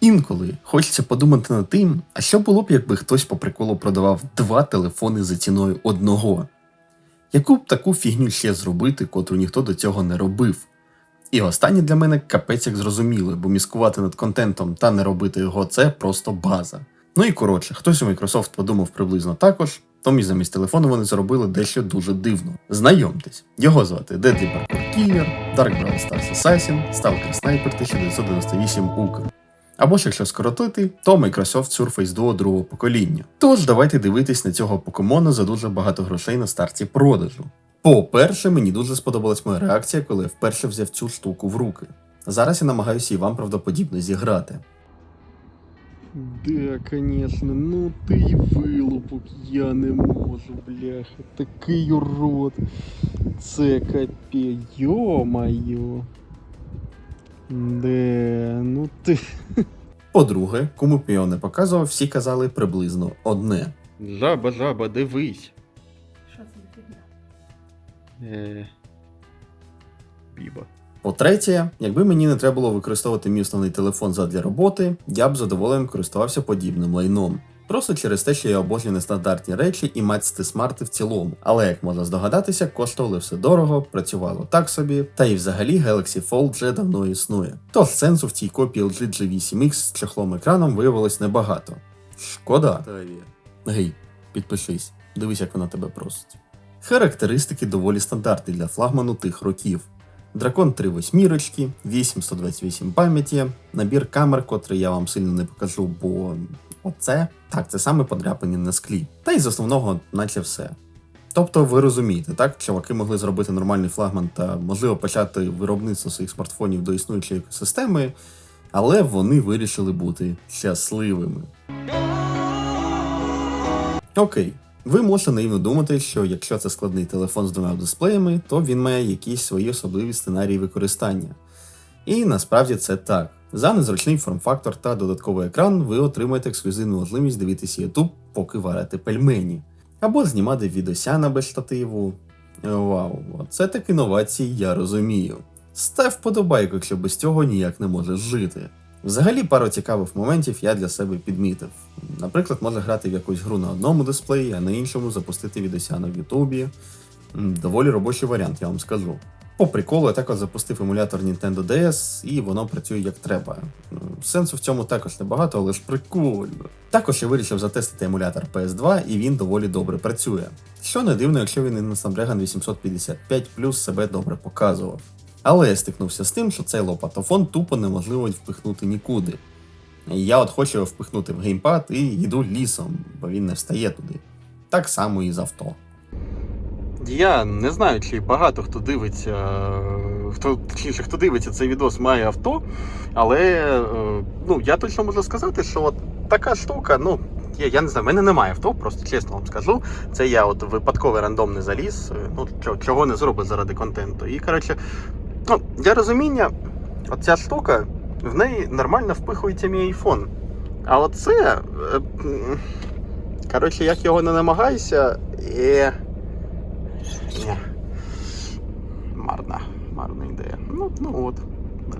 Інколи хочеться подумати над тим, а що було б, якби хтось по приколу продавав два телефони за ціною одного. Яку б таку фігню ще зробити, котру ніхто до цього не робив. І останнє для мене капець як зрозуміло, бо міскувати над контентом та не робити його це просто база. Ну і коротше, хтось у Microsoft подумав приблизно також, тому і замість телефону вони зробили дещо дуже дивно. Знайомтесь, його звати Deadly Parkour Killer, Dark Brawl Stars Assassin, Stalker Sniper 1998 UK. Або ж якщо скоротити, то Microsoft Surface Duo другого покоління. Тож давайте дивитись на цього покемона за дуже багато грошей на старті продажу. По-перше, мені дуже сподобалась моя реакція, коли я вперше взяв цю штуку в руки. Зараз я намагаюся і вам правдоподібно зіграти. Да, конечно, ну ти й вилупок, я не можу, бляха, такий урод. Це капець, йо-моє. Де, ну ти. По-друге, кому б його не показував, всі казали приблизно одне. Жаба, жаба, дивись. Що це за фігня? Е... Біба. По-третє, якби мені не треба було використовувати мій основний телефон задля роботи, я б з задоволенням користувався подібним лайном. Просто через те, що я обожнюю нестандартні речі і мацьти смарти в цілому. Але як можна здогадатися, коштували все дорого, працювало так собі, та і взагалі Galaxy Fold вже давно існує. Тож сенсу в цій копії LG G8X з чехлом екраном виявилось небагато. Шкода. Гей, підпишись, дивись, як вона тебе просить. Характеристики доволі стандартні для флагману тих років. Дракон 3 восьмірочки, 828 пам'яті, набір камер, котрий я вам сильно не покажу, бо оце так, це саме подряпані на склі. Та й з основного, наче все. Тобто ви розумієте, так, чуваки могли зробити нормальний флагман та можливо почати виробництво своїх смартфонів до існуючої екосистеми, але вони вирішили бути щасливими. Окей, ви можете наївно думати, що якщо це складний телефон з двома дисплеями, то він має якісь свої особливі сценарії використання. І насправді це так. За незручний форм-фактор та додатковий екран ви отримаєте ексклюзивну можливість дивитися YouTube, поки варите пельмені. Або знімати відосяна без штативу. Вау, це так інновації, я розумію. Став вподобайку, якщо без цього ніяк не можеш жити. Взагалі, пару цікавих моментів я для себе підмітив. Наприклад, може грати в якусь гру на одному дисплеї, а на іншому запустити відосяна в Ютубі. Доволі робочий варіант, я вам скажу. По приколу я також запустив емулятор Nintendo DS, і воно працює як треба. Сенсу в цьому також небагато, але ж прикольно. Також я вирішив затестити емулятор PS2, і він доволі добре працює. Що не дивно, якщо він і на Snapdragon 855 плюс себе добре показував. Але я стикнувся з тим, що цей лопатофон тупо неможливо впихнути нікуди. Я от хочу впихнути в геймпад і йду лісом, бо він не встає туди. Так само і з авто. Я не знаю, чи багато хто дивиться, е, хто точніше, хто дивиться цей відос, має авто, але е, ну, я точно можу сказати, що от така штука, ну. Я, я не знаю, в мене немає авто, просто чесно вам скажу. Це я от випадковий рандомний заліз, е, ну чого, чого не зробить заради контенту. І коротше, ну, для розуміння, от ця штука, в неї нормально впихується мій айфон. А оце. Коротше, як його не намагайся, і. Ні. Марна, марна ідея. Ну, ну от. Да.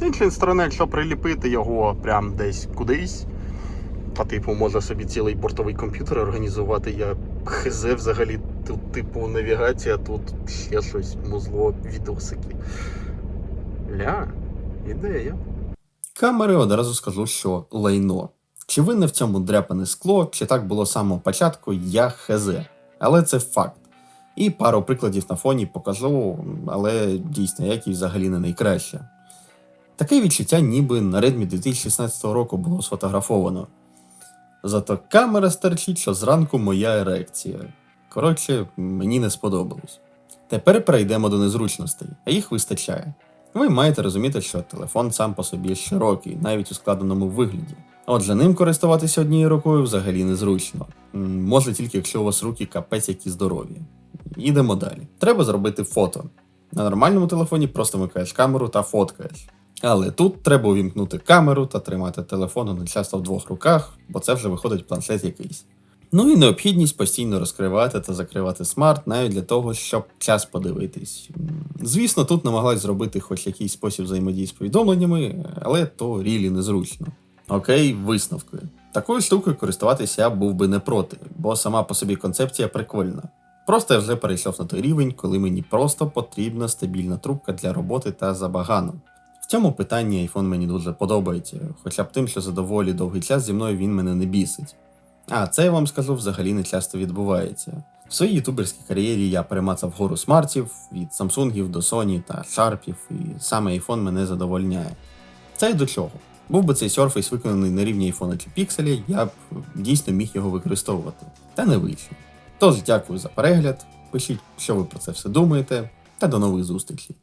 З іншої сторони, якщо приліпити його прям десь кудись, по типу, може собі цілий бортовий комп'ютер організувати, я хз взагалі тут, типу, навігація, тут ще щось, музло, відосики. Ля, ідея. Камери одразу скажу, що лайно. Чи винне в цьому дряпане скло, чи так було з самого початку, я хз. Але це факт. І пару прикладів на фоні покажу, але дійсно якість взагалі не найкраща. Таке відчуття, ніби на Redmi 2016 року було сфотографовано. Зато камера стерчить, що зранку моя ерекція. Коротше, мені не сподобалось. Тепер перейдемо до незручностей, а їх вистачає. Ви маєте розуміти, що телефон сам по собі широкий, навіть у складеному вигляді. Отже, ним користуватися однією рукою взагалі незручно. Може тільки якщо у вас руки капець які здорові. Їдемо далі. Треба зробити фото. На нормальному телефоні просто вмикаєш камеру та фоткаєш. Але тут треба увімкнути камеру та тримати телефон одночасно в двох руках, бо це вже виходить планшет якийсь. Ну і необхідність постійно розкривати та закривати смарт навіть для того, щоб час подивитись. Звісно, тут намагалась зробити хоч якийсь спосіб взаємодії з повідомленнями, але то рілі незручно. Окей, висновки. Такою штукою користуватися я був би не проти, бо сама по собі концепція прикольна. Просто я вже перейшов на той рівень, коли мені просто потрібна стабільна трубка для роботи та забагану. В цьому питанні iPhone мені дуже подобається, хоча б тим, що за доволі довгий час зі мною він мене не бісить. А це я вам скажу взагалі не часто відбувається. В своїй ютуберській кар'єрі я перемацав гору смартів від Samsung до Sony та Sharp, і саме iPhone мене задовольняє. Це й до чого. Був би цей Surface виконаний на рівні iPhone чи Pixel, я б дійсно міг його використовувати. Та не вийшло. Тож дякую за перегляд. Пишіть, що ви про це все думаєте, та до нових зустрічей.